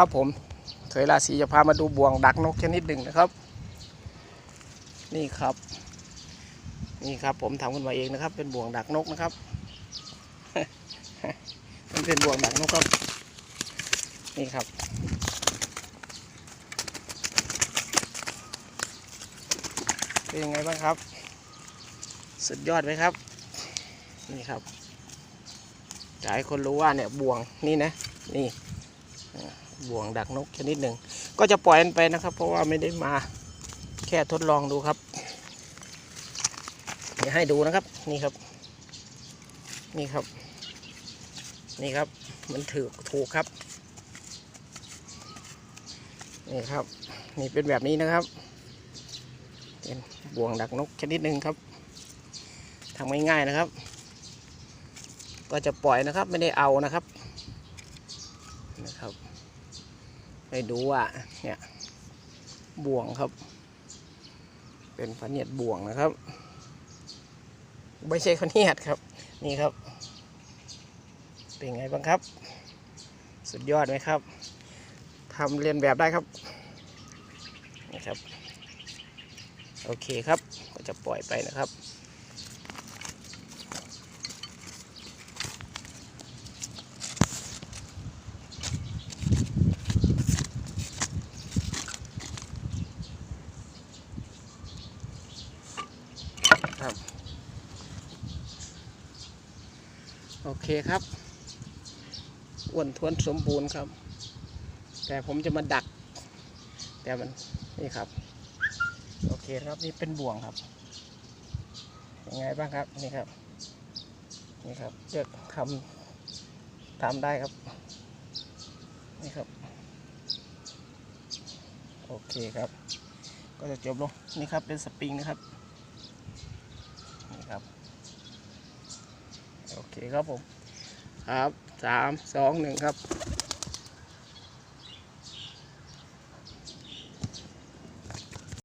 ครับผมเคยราศีจะพามาดูบ่วงดักนกชนิดหนึ่งนะครับ นี่ครับ นี่ครับผมทำขึ้นมาเองนะครับ เป็นบ่วงดักนกนะครับ มันเป็นบ่วงดักนกครับ นี่ครับ เป็นยังไงบ้างครับ สุดยอดไหมครับ นี่ครับจะให้คนรู้ว่าเนี่ยบ่วงนี่นะ นี่ บ่วงดักนกชนิดหนึ่ง ก็จะปล่อยมันไปนะครับ เพราะว่าไม่ได้มาแค่ทดลองดูครับเดี๋ยวให้ดูนะครับนี่ครับ นี่ครับ นี่ครับ มันถือถูกครับ นี่ครับ นี่เป็นแบบนี้นะครับเป็นบ่วงดักนกชนิดหนึ่งครับทำง่ายๆนะครับ ก็จะปล่อยนะครับไม่ได้เอานะครับนะครับ ให้ดูว่าเนี่ยบ่วงครับ เป็นพะเนียดบ่วงนะครับ ไม่ใช่พะเนียดครับ นี่ครับ เป็นไงบ้างครับ สุดยอดไหมครับทำเรียนแบบได้ครับนี่ครับ โอเคครับก็จะปล่อยไปนะครับ ครับ โอเคครับอ้วนท้วนสมบูรณ์ครับ แต่ผมจะมาดัก แต่มันนี่ครับ โอเคครับนี่เป็นบ่วงครับยังไงบ้างครับนี่ครับนี่ครับเลือกทำทำได้ครับ นี่ครับ โอเคครับ ก็จะจบลงนี่ครับเป็นสปริงนะครับ ครับ โอเคครับผม ครับสามสองหนึ่งครับ